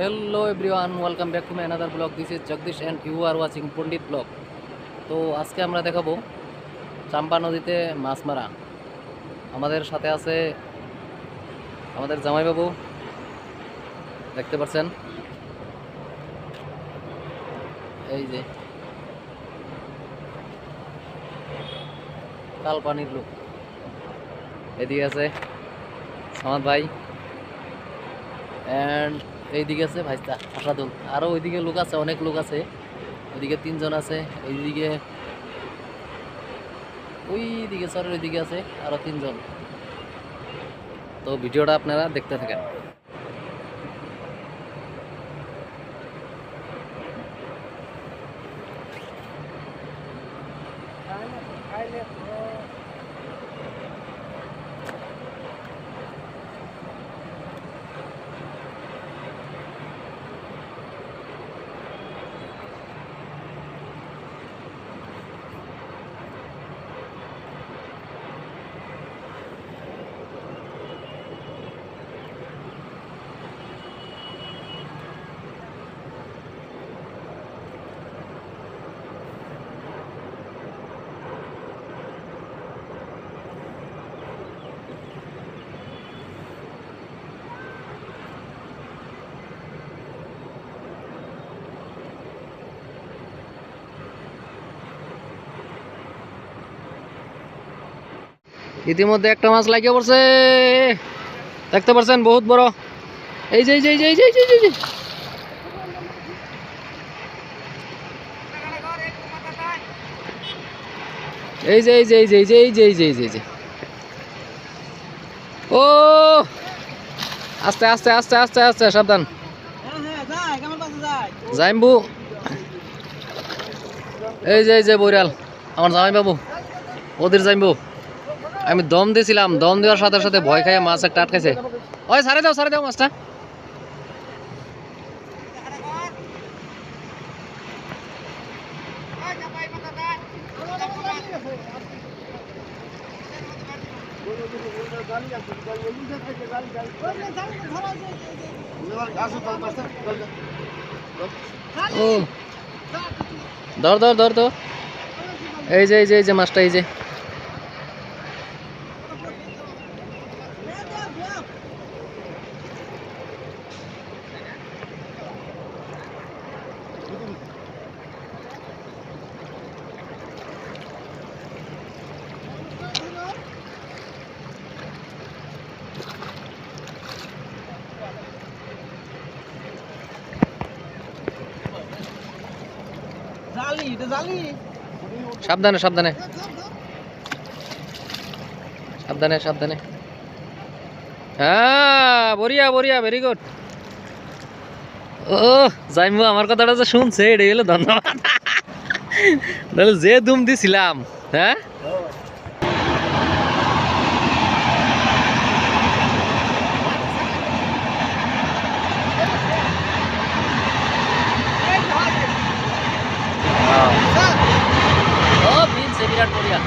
Hello everyone welcome back to my another blog this is Jagdish and you are watching Pandit blog তো আজকে আমরা দেখাবো চাম্পা নদীতে মাছ মারা। আমাদের সাথে আছে আমাদের জামাইবাবু। দেখতে পাচ্ছেন? এই যে। কাল পানির লোক। এদিকে আছে সামাদ ভাই। অ্যান্ড এইদিকে আছে ভাইস্তা আসাদুল। আরও ওইদিকে লোক আছে, অনেক লোক আছে। ওইদিকে তিনজন আছে, এইদিকে ওই দিকে স্যারের ওইদিকে আছে আরও তিনজন। তো ভিডিওটা আপনারা দেখতে থাকেন। ইতিমধ্যে একটা মাছ লাগিয়ে পড়ছে দেখতে পাচ্ছেন বহুত বড় এই যে এই যে এই যে এই যে এই যে, এই যে এই যে এই যে এই যে এই যে এই যে এই যে এই যে ও আস্তে আস্তে আস্তে আস্তে আস্তে সাবধান যাইমবু এই যে এই যে বৈরাল আমার জামাই বাবু ওদের যাইমবু আমি দম দিয়েছিলাম, দম দেওয়ার সাথে সাথে ভয় খাইয়ে মাছ একটা আটকাইছে। ওই সারে দাও সারে দাও মাছটা। ধর ধর ধর তো এই যে এই যে এই যে মাছটা, এই যে। সাবধানে সাবধানে। সাবধানে সাবধানে। হ্যাঁ বরিয়া বরিয়া ভেরি গুড ও জাইমু, আমার কথাটা যে শুনছে এটা গেলে ধন্যবাদ। যে দুম দিছিলাম হ্যাঁ ও বিনছে বিরাট বড়িয়া।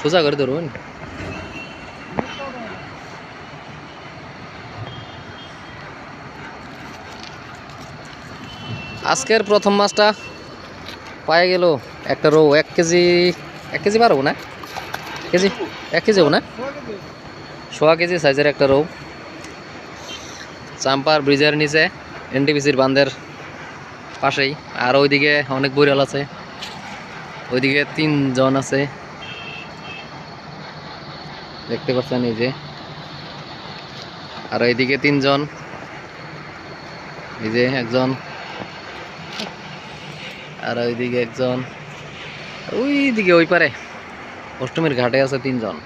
সোজা করে ধরুন। আজকের প্রথম মাছটা পায়ে গেল একটা রৌ, এক কেজি এক কেজি পারব না? কেজি, এক কেজি হব না? সোয়া কেজি সাইজের একটা রৌ চাম্পার ব্রিজের নিচে এনটিপিসির বান্ধের পাশেই। আর ওইদিকে অনেক বইরাল আছে। ওইদিকে তিনজন আছে। দেখতে পাচ্ছেন এই যে। আর এইদিকে তিনজন। এই যে একজন। আর ওইদিকে একজন। ওইদিকে ওই পারে। অষ্টমীর ঘাটে আছে তিনজন।